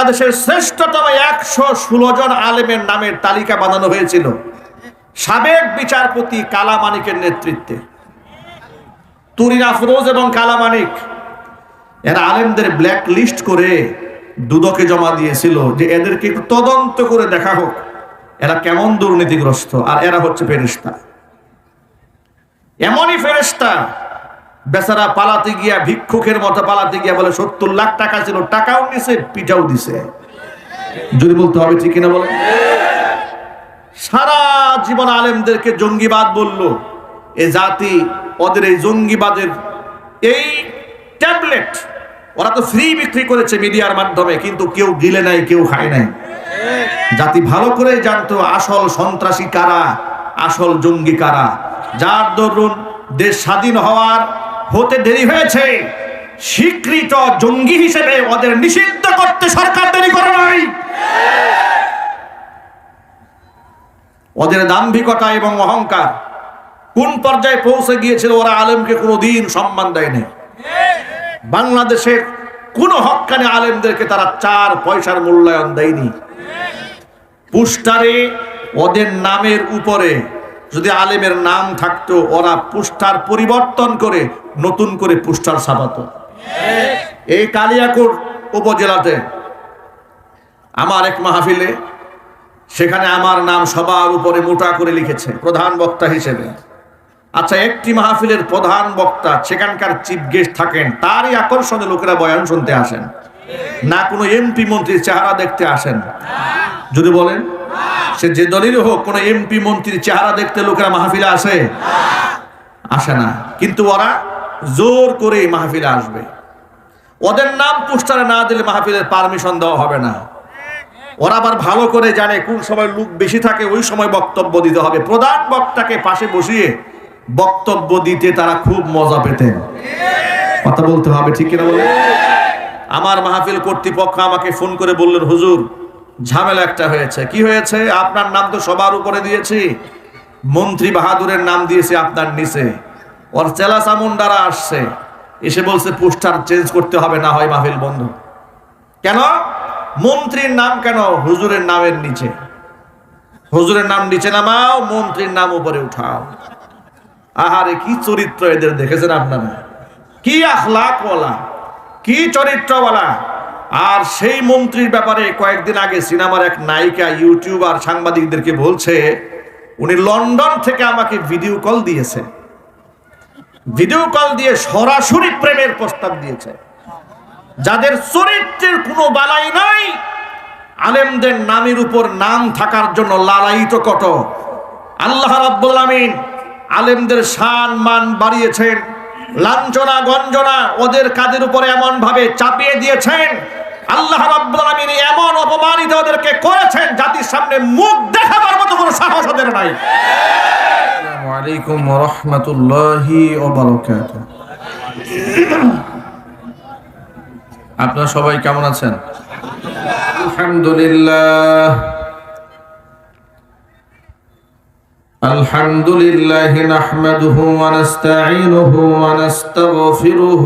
বাংলাদেশের শ্রেষ্ঠতম একশো ষোলো জন আলেমের নামের তালিকা বানানো হয়েছিল। সাবেক বিচারপতি কালামানিকের নেতৃত্বে। তুরিন আফরোজ এবং কালামানিক এরা আলেমদের ব্ল্যাক লিস্ট করে দুদকে জমা দিয়েছিল যে এদেরকে একটু তদন্ত করে দেখা হোক, এরা কেমন দুর্নীতিগ্রস্ত আর এরা হচ্ছে ফেরিস্তা এমনই ফেরেস্তা বেচারা পালাতে গিয়া, ভিক্ষুকের মতো পালাতে গিয়া বলে, সত্তর লাখ টাকা ছিল, টাকাও নিছে, পিঠাও দিছে। যদি বলতে হবে ঠিক কিনা বলে সারা জীবন আলেমদেরকে জঙ্গিবাদ বলল। এ জাতি, ওদের এই জঙ্গিবাদের এই ট্যাবলেট, ওরা তো ফ্রি বিক্রি করেছে মিডিয়ার মাধ্যমে, কিন্তু কেউ গিলে নাই, কেউ খায় নাই। জাতি ভালো করে জানতো, আসল সন্ত্রাসী কারা, আসল জঙ্গি কারা। যার দরুন দেশ স্বাধীন হওয়ার হতে দেরি হয়েছে। স্বীকৃত জঙ্গি হিসেবে ওদের নিষিদ্ধ করতে সরকার দেরি করে নাই। ওদের দাম্ভিকতা এবং অহংকার কোন পর্যায়ে পৌঁছে গিয়েছিল ওরা আলেমকে কোনো দিন সম্মান দেয়নি। বাংলাদেশের কোন হকানে আলেমদেরকে তারা চার পয়সার মূল্যায়ন দেয়নি। পুস্টারে ওদের নামের উপরে যদি আলেমের নাম থাকতো, ওরা পুস্টার পরিবর্তন করে নতুন করে পুস্টার ছাপাতো এই কালিয়াকুর উপজেলাতে আমার এক মাহফিলে, সেখানে আমার নাম সবার উপরে মোটা করে লিখেছে, প্রধান বক্তা হিসেবে। আচ্ছা একটি মাহফিলের প্রধান বক্তা, সেখানকার চিফ গেস্ট থাকেন, তারই আকর্ষণে লোকেরা বয়ান শুনতে আসেন। না কোনো এমপি মন্ত্রীর চেহারা দেখতে আসেন। যদি বলেন সে যে দলেরই হোক, কোনো এমপি মন্ত্রীর চেহারা দেখতে লোকেরা মাহফিলে আসে? আসে না। কিন্তু ওরা জোর করে মাহফিলে আসবে। ওদের নাম পোস্টারে না দিলে মাহফিলের পারমিশন দেওয়া হবে না। ওরা আবার ভালো করে জানে কোন সময় লোক বেশি থাকে, ওই সময় বক্তব্য দিতে হবে। প্রধান বক্তাকে পাশে বসিয়ে বক্তব্য দিতে তারা খুব মজা পেতেন। কথা বলতে হবে, ঠিক কিনা বলে আমার মাহফিল কর্তৃপক্ষ আমাকে ফোন করে বললেন, হুজুর ঝামেলা একটা হয়েছে। কি হয়েছে? আপনার নাম তো সবার উপরে দিয়েছি। মন্ত্রী বাহাদুরের নাম দিয়েছি আপনার নিচে। ওর চেলা চামুন্ডারা আসছে। এসে বলছে, পোস্টার চেঞ্জ করতে হবে, না হয় মাহফিল বন্ধ। কেন? মন্ত্রীর নাম কেন? হুজুরের নামের নিচে। হুজুরের নাম নিচে নামাও, মন্ত্রীর নাম উপরে উঠাও। আহারে, কি চরিত্র এদের, দেখেছেন আপনারা? কি আখলাক বলা কি চরিত্রওয়ালা? আর সেই মন্ত্রীর ব্যাপারে কয়েকদিন আগে সিনেমার এক নায়িকা, ইউটিউবার, সাংবাদিকদেরকে বলছে, উনি লন্ডন থেকে আমাকে ভিডিও কল দিয়েছে ভিডিও কল দিয়ে সরাসরি প্রেমের প্রস্তাব দিয়েছে। যাদের চরিত্রের কোনো বালাই নাই, আলেমদের নামের উপর নাম থাকার জন্য লালায়িত কত আল্লাহ রাব্বুল আলামিন আলেমদের শান মান বাড়িয়েছেন, লাঞ্ছনা, গঞ্জনা ওদের কাদের উপরে এমন ভাবে চাপিয়ে দিয়েছেন আল্লাহ রাব্বুল আলামিন এমন অপমানিত ওদেরকে করেছেন জাতির সামনে মুখ দেখাবার মতো কোনো সাহস ওদের নাই আসসালামু আলাইকুম ওয়া রাহমাতুল্লাহি ওয়া বারাকাতুহু আপনারা সবাই কেমন আছেন আলহামদুলিল্লাহ الحمد لله نحمده ونستعينه ونستغفره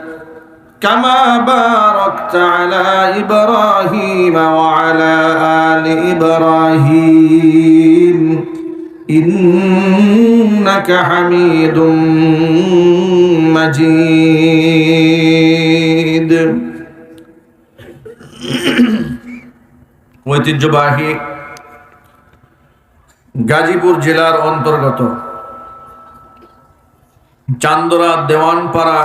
كما باركت على إبراهيم وعلى آل إبراهيم إنك حميد مجيد ঐতিহ্যবাহী গাজীপুর জেলার অন্তর্গত চান্দরা দেওয়ানপাড়া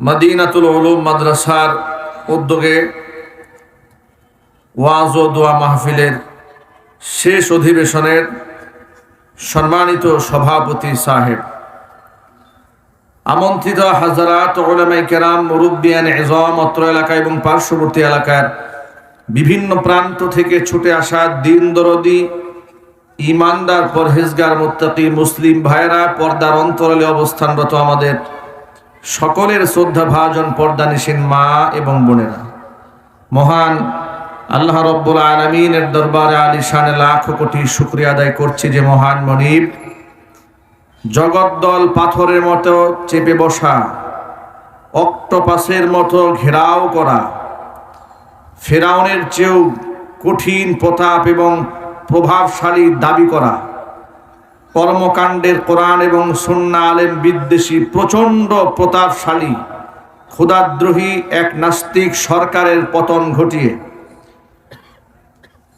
মদিনাতুল উলুম মাদ্রাসার উদ্যোগে ওয়াজ ও দোয়া মাহফিলের শেষ অধিবেশনের সম্মানিত সভাপতি সাহেব। আমন্ত্রিত হাজারাত ওলামাই কেরাম মুরব্বিয়ান এজম অত্র এলাকা এবং পার্শ্ববর্তী এলাকার বিভিন্ন প্রান্ত থেকে ছুটে আসা দিন দরদি ইমানদার পরহেজগার মুত্তাকি মুসলিম ভাইরা পর্দার অন্তরালে অবস্থানরত আমাদের সকলের শ্রদ্ধা, ভাজন, পর্দানিসীন মা এবং বোনেরা। মহান আল্লাহ রব্বুল আলমিনের দরবারে আলিশানে লাখ কোটি শুক্রিয়া আদায় করছি যে মহান মনিব, জগদ্দল পাথরের মতো চেপে বসা, অক্টোপাসের মতো ঘেরাও করা, ফেরাউনের চেয়েও কঠিন প্রতাপ এবং প্রভাবশালী দাবি করা কর্মকাণ্ডের কোরআন এবং সন্না আলেম বিদ্বেষী, প্রচণ্ড প্রতাপশালী ক্ষুদাদ্রোহী এক নাস্তিক সরকারের পতন ঘটিয়ে।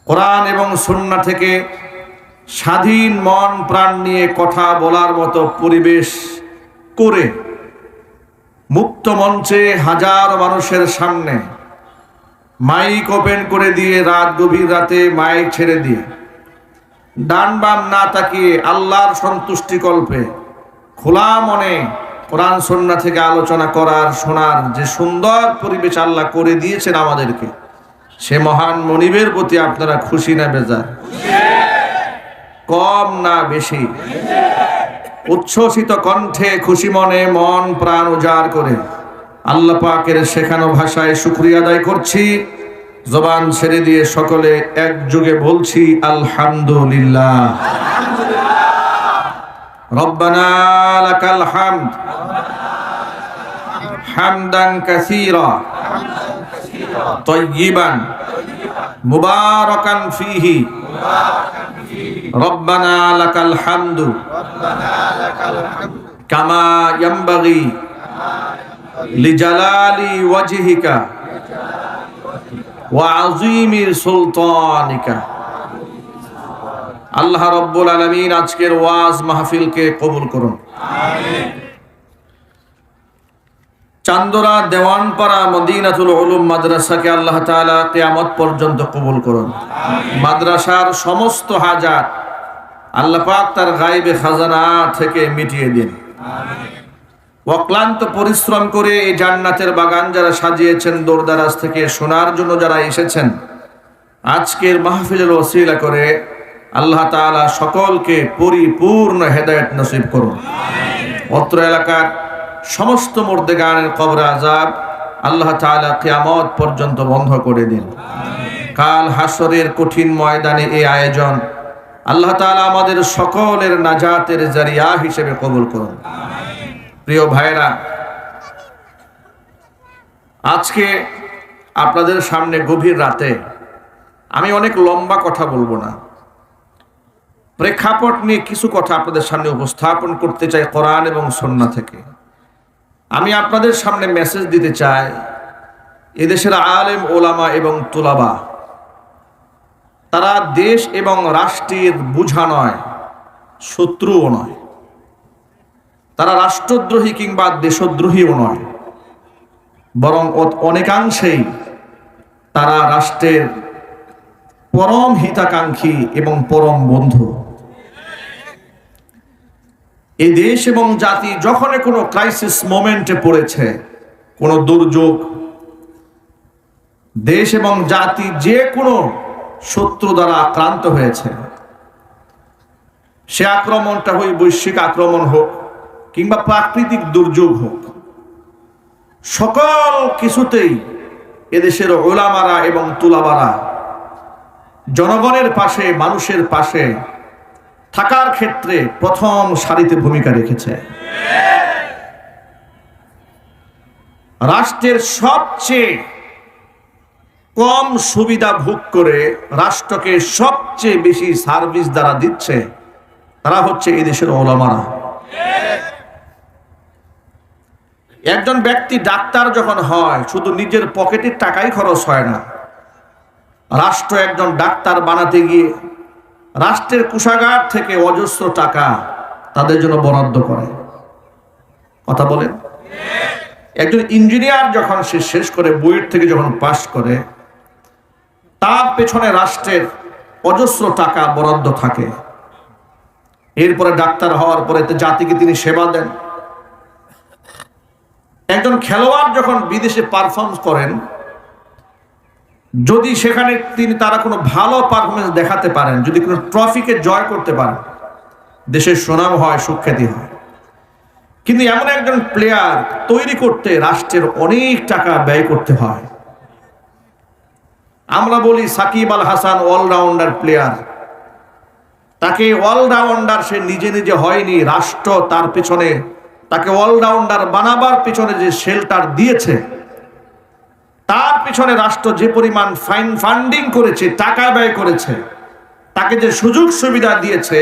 কোরআন এবং সন্না থেকে স্বাধীন মন প্রাণ নিয়ে কথা বলার মতো পরিবেশ করে মুক্ত মঞ্চে হাজার মানুষের সামনে মাইক ওপেন করে দিয়ে রাত গভীর রাতে মাইক ছেড়ে দিয়ে ডান বাম না তাকিয়ে আল্লাহর সন্তুষ্টি কল্পে, খোলা মনে কোরআন সন্না থেকে আলোচনা করার, শোনার যে সুন্দর পরিবেশ আল্লাহ করে দিয়েছেন আমাদেরকে, সে মহান মনিবের প্রতি আপনারা খুশি না বেজার? কম না বেশি? উচ্ছ্বসিত কণ্ঠে খুশি মনে, মন প্রাণ উজাড় করে, আল্লাহ পাকের শেখানো ভাষায় শুক্রিয়া আদায় করছি। জবান ছেড়ে দিয়ে সকলে একযোগে বলছি আলহামদুলিল্লাহ রব্বানা লাকাল হামদ হামদান কাসীরা طيبا মুবারাকান ফিহি ربنا لك الحمد كما ينبغي لجلال وجهك ওয়াজিমির সুলতানিকা। আল্লাহ রব্বুল আলমিন আজকের ওয়াজ মাহফিলকে কবুল করুন। চান্দরা দেওয়ানপাড়া মদিনাতুল উলুম মাদ্রাসাকে আল্লাহ তালা তেয়ামত পর্যন্ত কবুল করুন। মাদ্রাসার সমস্ত হাজার আল্লাহ তার গাইবে খাজানা থেকে মিটিয়ে দিন। অক্লান্ত পরিশ্রম করে এই জান্নাতের বাগান যারা সাজিয়েছেন, দোরদারাজ থেকে শোনার জন্য যারা এসেছেন, আজকের মাহফিলের ওসিলা করে আল্লাহ তাআলা সকলকে পরিপূর্ণ হেদায়েত নসিব করুন। অত্র এলাকার সমস্ত মর্দে গানের কবর আজাব আল্লাহ তাআলা কিয়ামত পর্যন্ত বন্ধ করে দিন। কাল হাসরের কঠিন ময়দানে এই আয়োজন আল্লাহ তাআলা আমাদের সকলের নাজাতের জারিয়া হিসেবে কবুল করুন। প্রিয় ভাইরা আজকে আপনাদের সামনে গভীর রাতে আমি অনেক লম্বা কথা বলব না। প্রেক্ষাপট নিয়ে কিছু কথা আপনাদের সামনে উপস্থাপন করতে চাই কোরআন এবং সন্না থেকে। আমি আপনাদের সামনে মেসেজ দিতে চাই এদেশের আলেম, ওলামা এবং তুলাবা। তারা দেশ এবং রাষ্ট্রের বুঝা নয়, শত্রুও নয়। তারা রাষ্ট্রদ্রোহী কিংবা দেশদ্রোহীও নয়। বরং অনেকাংশেই তারা রাষ্ট্রের পরম হিতাকাঙ্ক্ষী এবং পরম বন্ধু। এই দেশ এবং জাতি যখনই কোনো ক্রাইসিস মোমেন্টে পড়েছে, কোনো দুর্যোগ, দেশ এবং জাতি যে কোনো শত্রু দ্বারা আক্রান্ত হয়েছে। সে আক্রমণটা হয় বৈশ্বিক আক্রমণ হোক কিংবা প্রাকৃতিক দুর্যোগ হোক, সকল কিছুতেই এদেশের ওলামারা এবং তুলাবারা জনগণের পাশে, মানুষের পাশে থাকার ক্ষেত্রে প্রথম সারিতে ভূমিকা রেখেছে। রাষ্ট্রের সবচেয়ে কম সুবিধা ভোগ করে রাষ্ট্রকে সবচেয়ে বেশি সার্ভিস দ্বারা দিচ্ছে তারা হচ্ছে এই দেশের ওলামারা। একজন ব্যক্তি ডাক্তার যখন হয়, শুধু নিজের পকেটের টাকাই খরচ হয় না। রাষ্ট্র একজন ডাক্তার বানাতে গিয়ে রাষ্ট্রের কুষাগার থেকে অজস্র টাকা তাদের জন্য বরাদ্দ করে। কথা বলেন? একজন ইঞ্জিনিয়ার যখন সে শেষ করে বুয়েট থেকে যখন পাশ করে, তার পেছনে রাষ্ট্রের অজস্র টাকা বরাদ্দ থাকে। এরপরে ডাক্তার হওয়ার পরে জাতিকে তিনি সেবা দেন। একজন খেলোয়াড় যখন বিদেশে পারফর্ম করেন, যদি সেখানে তিনি তারা কোনো ভালো পারফরমেন্স দেখাতে পারেন, যদি কোনো ট্রফিকে জয় করতে পারেন, দেশের সুনাম হয়, সুখ্যাতি হয়। কিন্তু এমন একজন প্লেয়ার তৈরি করতে রাষ্ট্রের অনেক টাকা ব্যয় করতে হয়। আমরা বলি সাকিব আল হাসান অলরাউন্ডার প্লেয়ার তাকে অলরাউন্ডার সে নিজে নিজে হয়নি, রাষ্ট্র তার পিছনে তাকে অলরাউন্ডার বানাবার পিছনে যে শেল্টার দিয়েছে, তার পিছনে রাষ্ট্র যে পরিমাণ ফাইন ফান্ডিং করেছে, টাকা ব্যয় করেছে, তাকে যে সুযোগ সুবিধা দিয়েছে,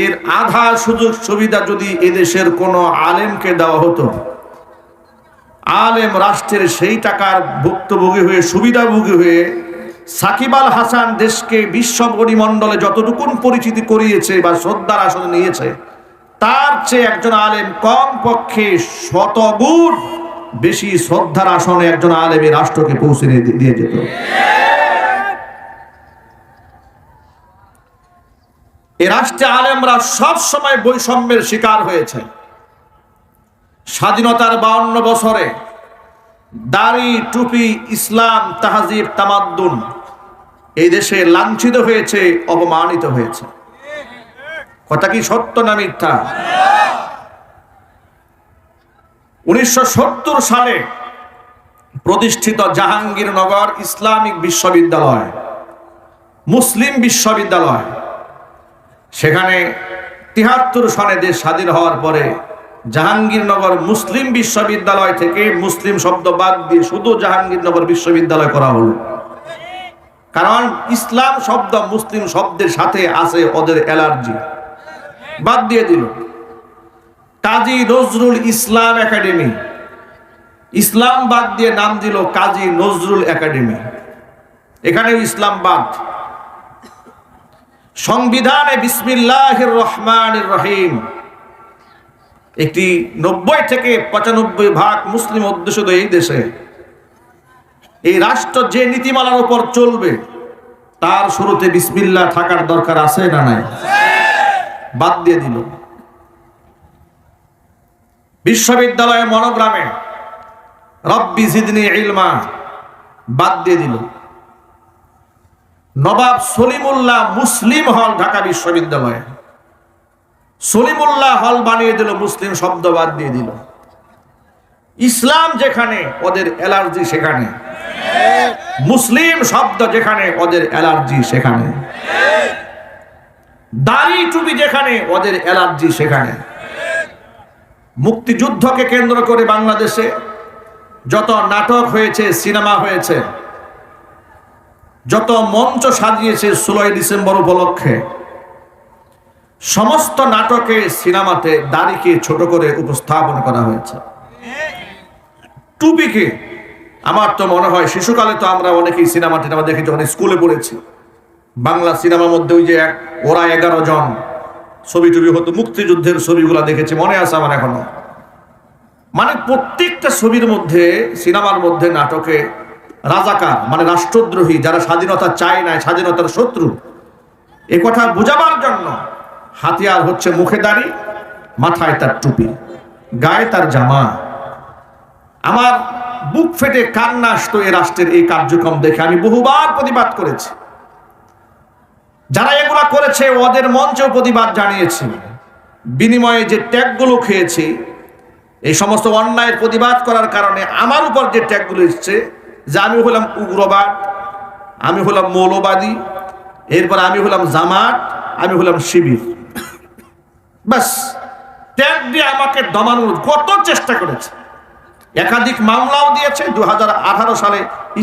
এর আধা সুযোগ সুবিধা যদি এদেশের কোনো আলেমকে দেওয়া হতো, আলেম রাষ্ট্রের সেই টাকার ভুক্তভোগী হয়ে, সুবিধাভোগী হয়ে সাকিব আল হাসান দেশকে বিশ্ব পরিমণ্ডলে যতটুকুন পরিচিতি করিয়েছে বা শ্রদ্ধার আসনে নিয়েছে তার চেয়ে একজন আলেম কম পক্ষে শতগুণ বেশি শ্রদ্ধার আসনে একজন আলেম রাষ্ট্রকে পৌঁছে দিয়ে যেত। এ রাষ্ট্রে আলেমরা সব সময় বৈষম্যের শিকার হয়েছে। স্বাধীনতার বাউন্ন বছরে দাড়ি, টুপি, ইসলাম, তাহাজিব, তামাদ্দুন এই দেশে লাঞ্ছিত হয়েছে, অপমানিত হয়েছে। কথা কি সত্য না মিথ্যা? উনিশশো সালে প্রতিষ্ঠিত জাহাঙ্গীরনগর ইসলামিক বিশ্ববিদ্যালয়, মুসলিম বিশ্ববিদ্যালয়। সেখানে তিহাত্তর সনে দেশ স্বাধীন হওয়ার পরে জাহাঙ্গীরনগর মুসলিম বিশ্ববিদ্যালয় থেকে মুসলিম শব্দ বাদ দিয়ে শুধু জাহাঙ্গীরনগর বিশ্ববিদ্যালয় করা হলো। কারণ ইসলাম শব্দ মুসলিম শব্দের সাথে আছে ওদের অ্যালার্জি। বাদ দিয়ে দিল। কাজী নজরুল ইসলাম একাডেমি। ইসলাম বাদ দিয়ে নাম দিল কাজী নজরুল একাডেমি। এখানেও ইসলাম বাদ। সংবিধানে বিসমিল্লাহ রহমান রহিম। একটি নব্বই থেকে পঁচানব্বই ভাগ মুসলিম অধ্যুষিত এই দেশে। এই রাষ্ট্র যে নীতিমালার উপর চলবে, তার শুরুতে বিসমিল্লাহ থাকার দরকার আছে না নাই? বাদ দিয়ে দিল। বিশ্ববিদ্যালয়ে মনোগ্রামে রব্বি জিদনি ইলমা বাদ দিয়ে দিল। নবাব সলিমুল্লাহ মুসলিম হল ঢাকা বিশ্ববিদ্যালয়ে। সলিমুল্লাহ হল বানিয়ে দিল, মুসলিম শব্দ বাদ দিয়ে দিল। ইসলাম যেখানে, ওদের অ্যালার্জি সেখানে। মুসলিম শব্দ যেখানে, ওদের অ্যালার্জি সেখানে। দাড়ি টুপি যেখানে, ওদের অ্যালার্জি সেখানে। মুক্তিযুদ্ধকে কেন্দ্র করে বাংলাদেশে যত নাটক হয়েছে, সিনেমা হয়েছে, যত মঞ্চ সাজিয়েছে ষোলোই ডিসেম্বর উপলক্ষে, সমস্ত নাটকে, সিনেমাতে দাড়িকে ছোট করে উপস্থাপন করা হয়েছে। টুপিকে, আমার তো মনে হয়, শিশুকালে তো আমরা অনেকেই সিনেমা টিনেমা দেখে যখন স্কুলে পড়েছি। বাংলা সিনেমার মধ্যে ওই যে এক- ওরা এগারো জন ছবি টবি হতো, মুক্তিযুদ্ধের ছবিগুলো দেখেছি, মনে আছে আমার এখনও। মানে প্রত্যেকটা ছবির মধ্যে, সিনেমার মধ্যে নাটকে রাজাকার মানে রাষ্ট্রদ্রোহী, যারা স্বাধীনতা চায় না স্বাধীনতার শত্রু, এ কথা বোঝাবার জন্য হাতিয়ার হচ্ছে মুখে দাড়ি, মাথায় তার টুপি, গায়ে তার জামা। আমার বুক ফেটে কান্না আসতো এই রাষ্ট্রের এই কার্যক্রম দেখে, আমি বহুবার প্রতিবাদ করেছি। যারা এগুলা করেছে, ওদের মঞ্চেও প্রতিবাদ জানিয়েছি। বিনিময়ে যে ট্যাগগুলো খেয়েছি, এই সমস্ত অন্যায়ের প্রতিবাদ করার কারণে আমার উপর যে ট্যাগগুলো এসছে, যে আমি হলাম উগ্রবাদ, আমি হলাম মৌলবাদী, এরপর আমি হলাম জামাত, আমি হলাম শিবির। ব্যাস, ট্যাগ দিয়ে আমাকে দমানোর কত চেষ্টা করেছে। একাধিক মামলাও দিয়েছে দু হাজার আঠারো সালে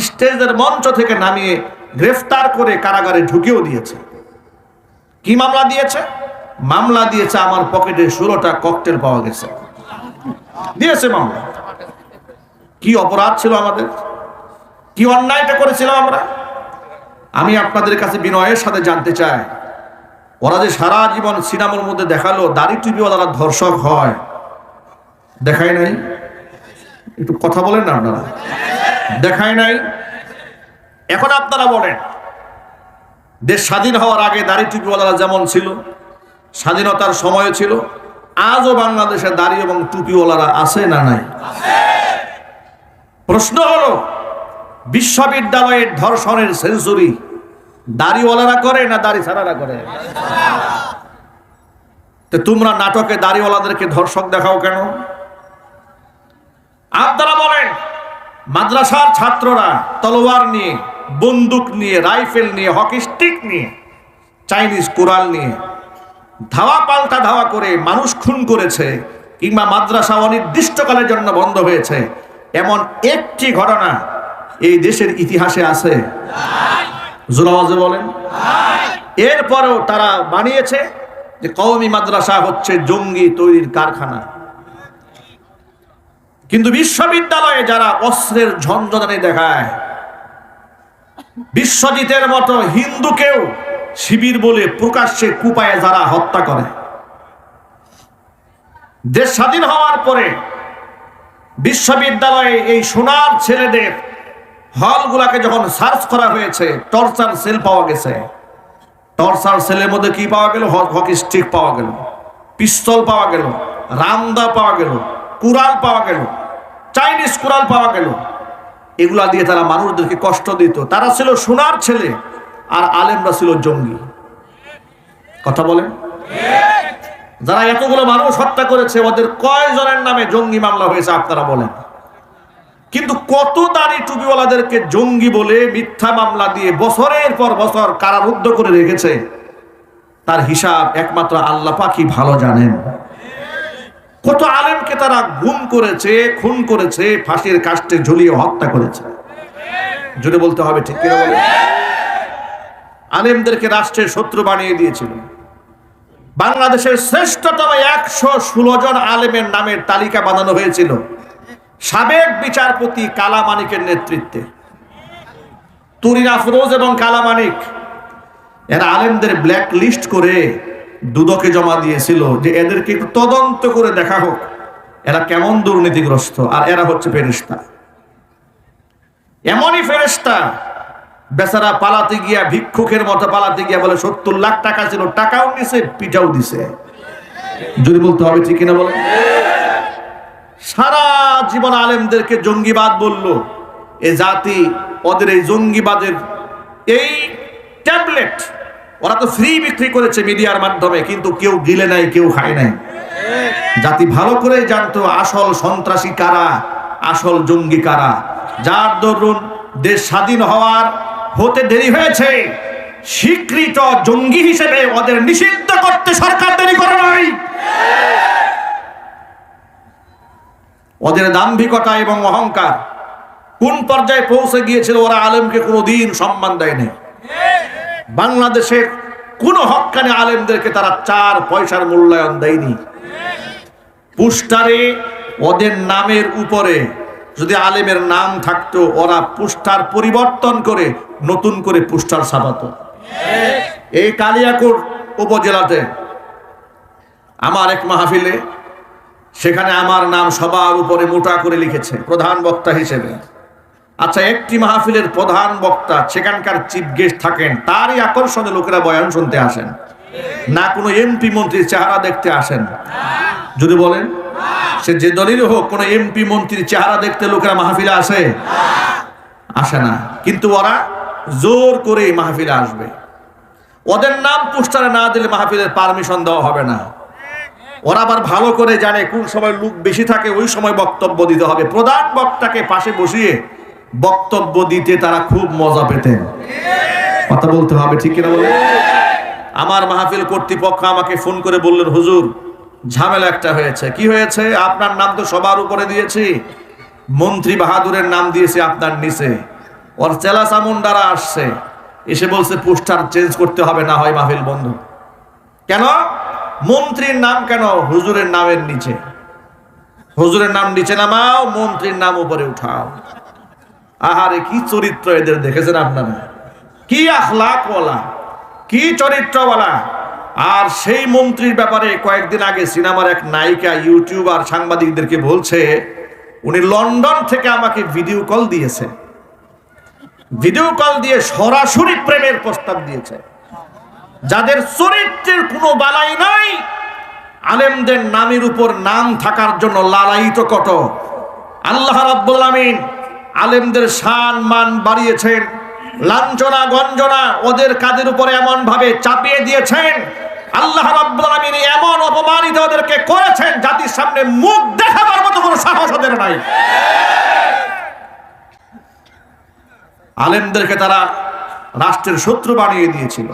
স্টেজের মঞ্চ থেকে নামিয়ে গ্রেফতার করে কারাগারে ঢুকেও দিয়েছে। কি মামলা দিয়েছে? মামলা দিয়েছে আমার পকেটে ষোলোটা ককটেল পাওয়া গেছে। দিয়েছে মামলা। কি অপরাধ ছিল আমাদের? কি অন্যায়টা করেছিলাম আমরা? আমি আপনাদের কাছে বিনয়ের সাথে জানতে চাই। ওরা যে সারা জীবন সিনেমার মধ্যে দেখাল, দাড়ি টুপিওয়ালারা ধর্ষক হয়। দেখায় নাই? একটু কথা বলেন না আপনারা। দেখায় নাই? এখন আপনারা বলেন। দেশ স্বাধীন হওয়ার আগে দাড়ি টুপিওয়ালারা যেমন ছিল, স্বাধীনতার সময় ছিল, আজও বাংলাদেশে দাড়ি এবং টুপিওয়ালারা আছে না নাই? প্রশ্ন হলো, বিশ্ববিদ্যালয়ের ধর্ষণের সেঞ্চুরি দাড়িওয়ালারা করে না দাড়ি ছাড়ারা করে? তো তোমরা নাটকে দাড়িওয়ালাদেরকে ধর্ষক দেখাও কেন? আপনারা বলেন, মাদ্রাসার ছাত্ররা তলোয়ার নিয়ে বন্দুক নিয়ে, রাইফেল নিয়ে, হকি স্টিক নিয়ে, চাইনিজ কোরাল নিয়ে, ধাওয়া পাল্টা ধাওয়া করে মানুষ খুন করেছে কিংবা মাদ্রাসা অনির্দিষ্টকালের জন্য বন্ধ হয়েছে, এমন একটি ঘটনা এই দেশের ইতিহাসে আছে। জোরাওয়াজে বলেন এরপরেও তারা বানিয়েছে যে কওমি মাদ্রাসা হচ্ছে জঙ্গি তৈরির কারখানা। কিন্তু বিশ্ববিদ্যালয়ে যারা অস্ত্রের ঝঞ্ঝনানি দেখায় বিশ্বজিতের মতো হিন্দুকেও শিবির বলে প্রকাশ্যে কুপায়ে যারা হত্যা করে। দেশ স্বাধীন হওয়ার পরে বিশ্ববিদ্যালয়ে এই সোনার ছেলেদের হলগুলাকে যখন সার্চ করা হয়েছে, টর্চার সেল পাওয়া গেছে। টর্চার সেলের মধ্যে কি পাওয়া গেল? হকি স্টিক পাওয়া গেল, পিস্তল পাওয়া গেল রামদা পাওয়া গেল কুরাল পাওয়া গেল, চাইনিজ কুরাল পাওয়া গেল। এগুলা দিয়ে তারা মানুষদেরকে কষ্ট দিত। তারা ছিল সোনার ছেলে, আর আলেমরা ছিল জঙ্গি। কথা বলেন? যারা এতগুলো মানুষ হত্যা করেছে, ওদের কয়জনের নামে জঙ্গি মামলা হয়েছে আপনারা বলেন? কিন্তু কত দাড়ি টুপিওয়ালাদেরকে জঙ্গি বলে মিথ্যা মামলা দিয়ে বছরের পর বছর কারারুদ্ধ করে রেখেছে? তার হিসাব একমাত্র আল্লাহ পাকি ভালো জানেন। কত আলেমকে তারা গুম করেছে, খুন করেছে, ফাঁসির কাস্টে ঝুলিয়ে হত্যা করেছে। জুড়ে বলতে হবে, ঠিক কিনা বলে? আলেমদেরকে রাষ্ট্রের শত্রু বানিয়ে দিয়েছিল। বাংলাদেশের শ্রেষ্ঠতম একশো ষোলো জন আলেমের নামের তালিকা বানানো হয়েছিল। সাবেক বিচারপতি কালামানিকের নেতৃত্বে। তুরিন আফরোজ এবং কালামানিক এরা আলেমদের ব্ল্যাক লিস্ট করে দুদকে জমা দিয়েছিল যে এদেরকে একটু তদন্ত করে দেখা হোক। এরা কেমন দুর্নীতিগ্রস্ত, আর এরা হচ্ছে ফেরিস্তা এমনই ফেরেস্তা বেচারা পালাতে গিয়া, ভিক্ষুকের মতো পালাতে গিয়া বলে, সত্তর লাখ টাকা ছিল, টাকাও নিছে, পিঠাও দিছে। যদি বলতে হবে ঠিক কিনা বলে? সারা জীবন আলেমদেরকে জঙ্গিবাদ বলল। এ জাতি, ওদের এই জঙ্গিবাদের এই ট্যাবলেট ওরা তো ফ্রি বিক্রি করেছে মিডিয়ার মাধ্যমে, কিন্তু কেউ গিলে নাই, কেউ খায় নাই। জাতি ভালো করে জানতো আসল সন্ত্রাসী কারা, আসল জঙ্গি কারা। যার দরুন দেশ স্বাধীন হওয়ার হতে দেরি হয়েছে, স্বীকৃত জঙ্গি হিসেবে ওদের নিষিদ্ধ করতে সরকার দেরি করে নাই। ওদের দাম্ভিকতা এবং অহংকার কোন পর্যায়ে পৌঁছে গিয়েছিল ওরা আলেমকে কোনোদিন সম্মান দেয়নি। বাংলাদেশের কোন হকানে আলেমদেরকে তারা চার পয়সার মূল্যায়ন দেয়নি। পুস্টারে ওদের নামের উপরে যদি আলেমের নাম থাকতো, ওরা পুস্টার পরিবর্তন করে নতুন করে পুস্টার ছাপাতো এই কালিয়াকুর উপজেলাতে আমার এক মাহফিলে সেখানে আমার নাম সবার উপরে মোটা করে লিখেছে প্রধান বক্তা হিসেবে। আচ্ছা একটি মাহফিলের প্রধান বক্তা, সেখানকার চিফ গেস্ট থাকেন, তারই আকর্ষণে লোকেরা বয়ান শুনতে আসেন। না কোনো এমপি মন্ত্রীর চেহারা দেখতে আসেন। যদি বলেন, সে যে দলেরই হোক, কোনো এমপি মন্ত্রীর চেহারা দেখতে লোকেরা মাহফিলে আসে? আসে না। কিন্তু ওরা জোর করে মাহফিলে আসবে। ওদের নাম পোস্টারে না দিলে মাহফিলের পারমিশন দেওয়া হবে না। ওরা আবার ভালো করে জানে কোন সময় লোক বেশি থাকে, ওই সময় বক্তব্য দিতে হবে। প্রধান বক্তাকে পাশে বসিয়ে বক্তব্য দিতে তারা খুব মজা পেতেন। কথা বলতে হবে, ঠিক কিনা বলে আমার মাহফিল কর্তৃপক্ষ আমাকে ফোন করে বললেন, হুজুর, ঝামেলা একটা হয়েছে। কি হয়েছে? আপনার নাম তো সবার উপরে দিয়েছি। মন্ত্রী বাহাদুরের নাম দিয়েছি আপনার নিচে। ওর চেলা চামুন্ডারা আসছে। এসে বলছে, পোস্টার চেঞ্জ করতে হবে, না হয় মাহফিল বন্ধ। কেন? মন্ত্রীর নাম কেন? হুজুরের নামের নিচে। হুজুরের নাম নিচে নামাও, মন্ত্রীর নাম উপরে উঠাও। আহারে, কি চরিত্র এদের দেখেছেন আপনারা? কি আখলাক বলা কি চরিত্রওয়ালা আর সেই মন্ত্রীর ব্যাপারে কয়েকদিন আগে সিনেমার এক নায়িকা, ইউটিউবার, সাংবাদিকদেরকে বলছে, উনি লন্ডন থেকে আমাকে ভিডিও কল দিয়েছে। ভিডিও কল দিয়ে সরাসরি প্রেমের প্রস্তাব দিয়েছে। যাদের চরিত্রের কোনো বালাই নাই, আলেমদের নামের উপর নাম থাকার জন্য লালায়িত কত। আল্লাহ রাব্বুল আমিন আলেমদের শান মান বাড়িয়েছেন। লাঞ্ছনা, গঞ্জনা ওদের কাদের উপরে এমন ভাবে চাপিয়ে দিয়েছেন? আল্লাহ রাব্বুল এমন অপমানিত ওদেরকে করেছেন জাতির সামনে মুখ দেখাবার মতো কোনো সাহস ওদের নাই। আলেমদেরকে তারা রাষ্ট্রের শত্রু বানিয়ে দিয়েছিল।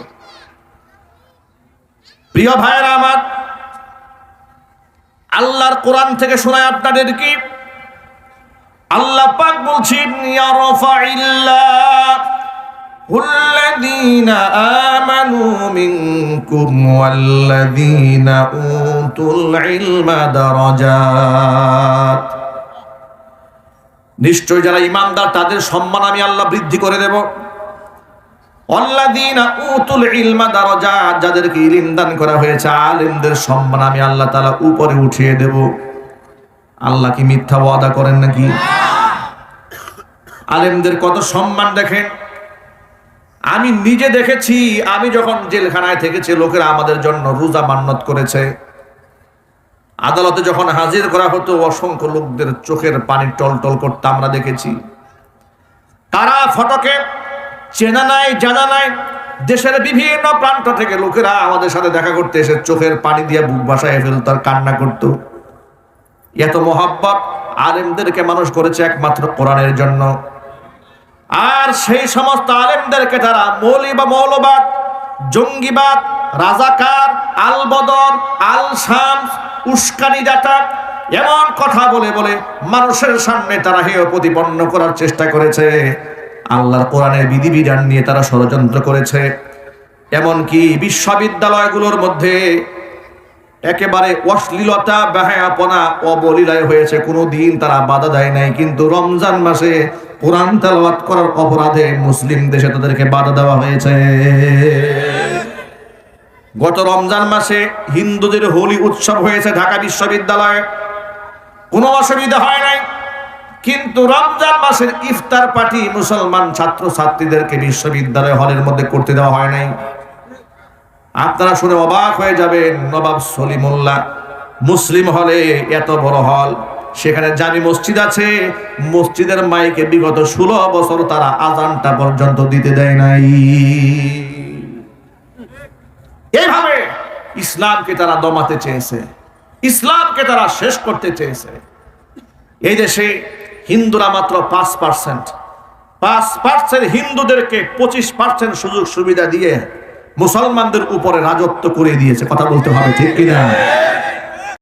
প্রিয় ভাইয়েরা আমার, আল্লাহর কোরআন থেকে শোনায় আপনাদের কি? আল্লাহ পাক বলছেন ইয়ারফাইল্লাহ الذين آمنوا منكم والذين أوتوا العلم درجات নিশ্চয় যারা ইমানদার তাদের সম্মান আমি আল্লাহ বৃদ্ধি করে দেব অল্লাদিনা উতুল ইলমা দারাজাত যাদেরকে ইলম দান করা হয়েছে আলেমদের সম্মান আমি আল্লাহ তাআলা উপরে উঠিয়ে দেব আল্লাহ কি মিথ্যা ওয়াদা করেন নাকি? আলেমদের কত সম্মান দেখেন? আমি নিজে দেখেছি, আমি যখন জেলখানায় থেকেছি, লোকেরা আমাদের জন্য রোজা মান্নত করেছে। আদালতে যখন হাজির করা হতো, অসংখ্য লোকদের চোখের পানি টলটল করতে আমরা দেখেছি। তারা ফটকে চেনা নাই, জানা নাই, দেশের বিভিন্ন প্রান্ত থেকে লোকেরা আমাদের সাথে দেখা করতে এসে চোখের পানি দিয়ে বুক বাসায় ফেলত কান্না করত। এত মোহাব্বত আলেমদেরকে মানুষ করেছে একমাত্র কোরআনের জন্য। আর সেই সমস্ত আলেমদেরকে তারা মৌলি বা মৌলবাদ, জঙ্গিবাদ, রাজাকার আল বদর আল শামস উস্কানি দাতা এমন কথা বলে বলে মানুষের সামনে তারা হেয় প্রতিপন্ন করার চেষ্টা করেছে। আল্লাহর কোরআনের বিধিবিধান নিয়ে তারা ষড়যন্ত্র করেছে। এমনকি বিশ্ববিদ্যালয়গুলোর মধ্যে একেবারে অশ্লীলতা, বেহায়াপনা, অবলীলায় হয়েছে। কোনো দিন তারা বাধা দেয় নাই। কিন্তু রমজান মাসে কোরআন তেলাওয়াত করার অপরাধে মুসলিম দেশে তাদেরকে বাধা দেওয়া হয়েছে। গত রমজান মাসে হিন্দুদের হোলি উৎসব হয়েছে ঢাকা বিশ্ববিদ্যালয়ে। কোনো অসুবিধা হয় নাই। কিন্তু রমজান মাসের ইফতার পার্টি মুসলমান ছাত্র ছাত্রীদেরকে বিশ্ববিদ্যালয় হলের মধ্যে করতে দেওয়া হয় নাই। আপনারা শুনে অবাক হয়ে যাবেন, নবাব সলিমুল্লাহ মুসলিম হলে এত বড় হল। সেখানে জামি মসজিদ আছে, মসজিদের মাইকে বিগত ষোলো বছর তারা আজানটা পর্যন্ত দিতে দেয় নাই। এইভাবে ইসলামকে তারা দমাতে চেয়েছে, ইসলামকে তারা শেষ করতে চেয়েছে। এই দেশে হিন্দুরা মাত্র পাঁচ পার্সেন্ট পাঁচ পার্সেন্ট হিন্দুদেরকে পঁচিশ পার্সেন্ট সুযোগ সুবিধা দিয়ে মুসলমানদের উপরে রাজত্ব করে দিয়েছে কথা বলতে হবে ঠিক কিনা?